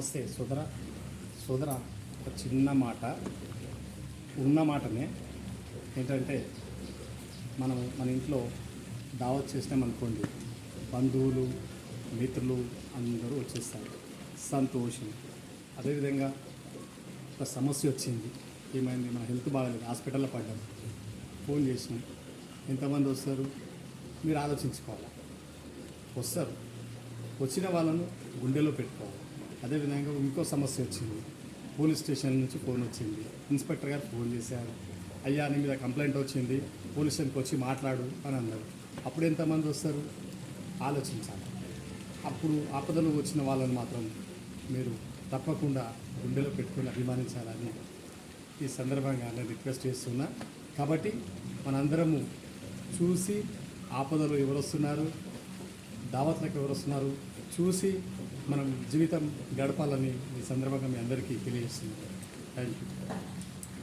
నమస్తే సోదర సోదర ఒక చిన్న మాట. ఉన్న మాటనే. ఏంటంటే మనం మన ఇంట్లో దావత్ చేసినామనుకోండి బంధువులు మిత్రులు అందరూ వచ్చేస్తారు. సంతోషం. అదేవిధంగా ఒక సమస్య వచ్చింది. ఏమైంది? మన హెల్త్ బాగాలేదు. హాస్పిటల్లో పడ్డాం. ఫోన్ చేసినాం. ఎంతమంది వస్తారు? మీరు ఆలోచించుకోవాలి? వస్తారు. వచ్చిన వాళ్ళను గుండెలో పెట్టుకోవాలి. అదేవిధంగా ఇంకో సమస్య వచ్చింది. పోలీస్ స్టేషన్ నుంచి ఫోన్ వచ్చింది. ఇన్స్పెక్టర్ గారు ఫోన్ చేశారు. అయ్యా నీ మీద కంప్లైంట్ వచ్చింది. పోలీస్ స్టేషన్కి వచ్చి మాట్లాడు అని అన్నారు. అప్పుడు ఎంతమంది వస్తారు? ఆలోచించాలి. అప్పుడు ఆపదలు వచ్చిన వాళ్ళని మాత్రం మీరు తప్పకుండా గుండెలో పెట్టుకుని అభిమానించాలని ఈ సందర్భంగా నేను రిక్వెస్ట్ చేస్తున్నా. కాబట్టి మనందరము చూసి ఆపదలు ఎవరు వస్తున్నారు దావత్లకు ఎవరు వస్తున్నారు చూసి మనం జీవితం గడపాలని ఈ సందర్భంగా మీ అందరికీ తెలియజేస్తున్నాను థ్యాంక్ యూ